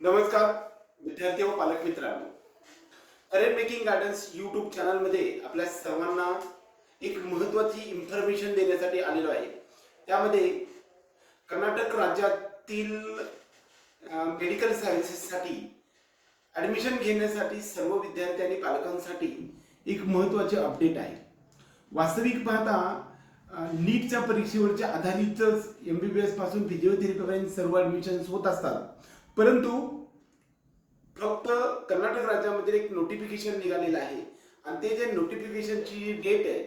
नमस्कार विद्यार्थी व पालक मित्रांनो. अरे मेकिंग गार्डन्स यूट्यूब चॅनलमध्ये आपल्या सर्वांना एक महत्त्वाची इन्फॉर्मेशन देण्यासाठी आलेलो आहे. त्यामध्ये कर्नाटक राज्यातील मेडिकल सायन्सेससाठी ॲडमिशन घेण्यासाठी सर्व विद्यार्थी आणि पालकांसाठी एक महत्त्वाचे अपडेट आहे. वास्तविक पाहता नीटच्या परीक्षेवरच्या आधारितच एम बी बी एसपासून फिजिओथेरपीपर्यंत सर्व ॲडमिशन्स होत असतात. परंतु फक्त कर्नाटक राज्यामध्ये एक नोटिफिकेशन निघालेलं आहे. आणि ते जे नोटिफिकेशनची डेट आहे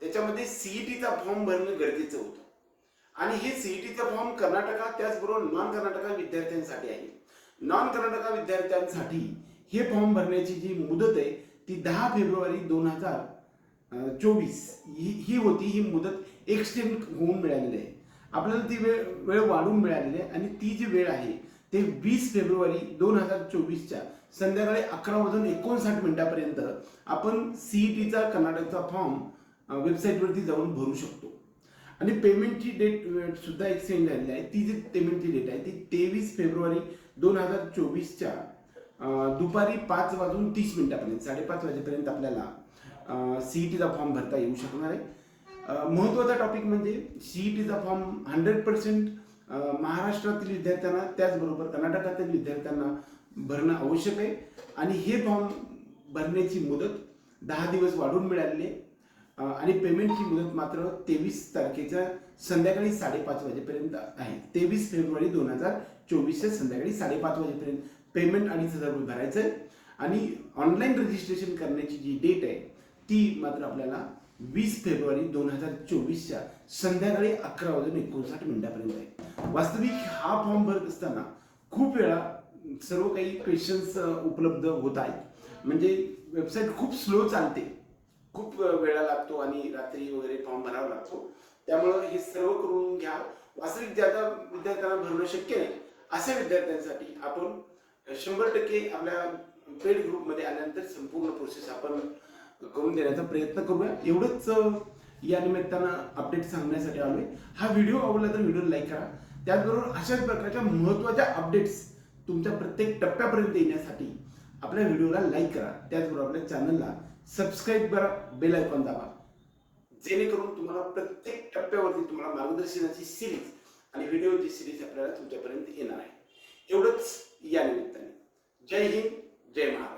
त्याच्यामध्ये सीईटीचा फॉर्म भरणं गरजेचं होतं. आणि हे सीईटीचा फॉर्म कर्नाटका त्याचबरोबर नॉन कर्नाटका विद्यार्थ्यांसाठी आहे. नॉन कर्नाटका विद्यार्थ्यांसाठी हे फॉर्म भरण्याची जी मुदत आहे ती दहा फेब्रुवारी दोन हजार चोवीस. ही ही होती ही मुदत एक्सटेंड होऊन मिळालेली आहे. आपल्याला ती वेळ वेळ वाढून मिळालेली आहे आणि ती जी वेळ आहे ते वीस फेब्रुवारी दोन हजार चोवीसच्या संध्याकाळी अकरा वाजून एकोणसाठ मिनिटापर्यंत आपण सीईटीचा कर्नाटकचा फॉर्म वेबसाईटवरती जाऊन भरू शकतो. आणि पेमेंटची डेट सुद्धा एक्सचेंज झालेली आहे. ती जी पेमेंटची डेट आहे ती तेवीस फेब्रुवारी दोन हजार चोवीसच्या दुपारी पाच वाजून तीस मिनिटापर्यंत साडेपाच वाजेपर्यंत आपल्याला सीईटीचा फॉर्म भरता येऊ शकणार आहे. महत्त्वाचा टॉपिक म्हणजे सीईटीचा फॉर्म हंड्रेड पर्सेंट महाराष्ट्रातील विद्यार्थ्यांना त्याचबरोबर कर्नाटकातील विद्यार्थ्यांना भरणं आवश्यक आहे. आणि हे फॉर्म भरण्याची मुदत दहा दिवस वाढून मिळालेली आहे. आणि पेमेंटची मुदत मात्र तेवीस तारखेच्या संध्याकाळी साडेपाच वाजेपर्यंत आहे. तेवीस फेब्रुवारी दोन हजार चोवीसच्या संध्याकाळी साडेपाच वाजेपर्यंत पेमेंट अडीच हजार रुपये भरायचं आहे. आणि ऑनलाईन रजिस्ट्रेशन करण्याची जी डेट आहे ती मात्र आपल्याला वीस फेब्रुवारी दोन हजार चोवीसच्या संध्याकाळी अकरा वाजून एकोणसाठ मिनिटापर्यंत आहे. वास्तविक हा फॉर्म भरत असताना खूप वेळा सर्व काही क्वेश्चन्स उपलब्ध होत आहेत. म्हणजे वेबसाईट खूप स्लो चालते. खूप वेळा लागतो आणि रात्री वगैरे फॉर्म भरावा लागतो. त्यामुळं हे सर्व करून घ्या. वास्तविक ज्यादा विद्यार्थ्यांना भरणं शक्य नाही. अशा विद्यार्थ्यांसाठी आपण शंभर टक्के आपल्या पेड ग्रुपमध्ये आल्यानंतर संपूर्ण प्रोसेस आपण करून देण्याचा प्रयत्न करूया. एवढंच या निमित्तानं अपडेट सांगण्यासाठी आलोय. हा व्हिडिओ आवडला तर व्हिडिओ लाईक करा. त्याचबरोबर अशाच प्रकारच्या महत्त्वाच्या अपडेट्स तुमच्या प्रत्येक टप्प्यापर्यंत येण्यासाठी आपल्या व्हिडिओला लाईक करा. त्याचबरोबर आपल्या चॅनलला सबस्क्राईब करा. बेल आयकॉन दाबा. जेणेकरून तुम्हाला प्रत्येक टप्प्यावरती तुम्हाला मार्गदर्शनाची सिरीज आणि व्हिडिओची सिरीज आपल्याला तुमच्यापर्यंत येणार आहे. एवढंच या निमित्ताने. जय हिंद जय महाराष्ट्र.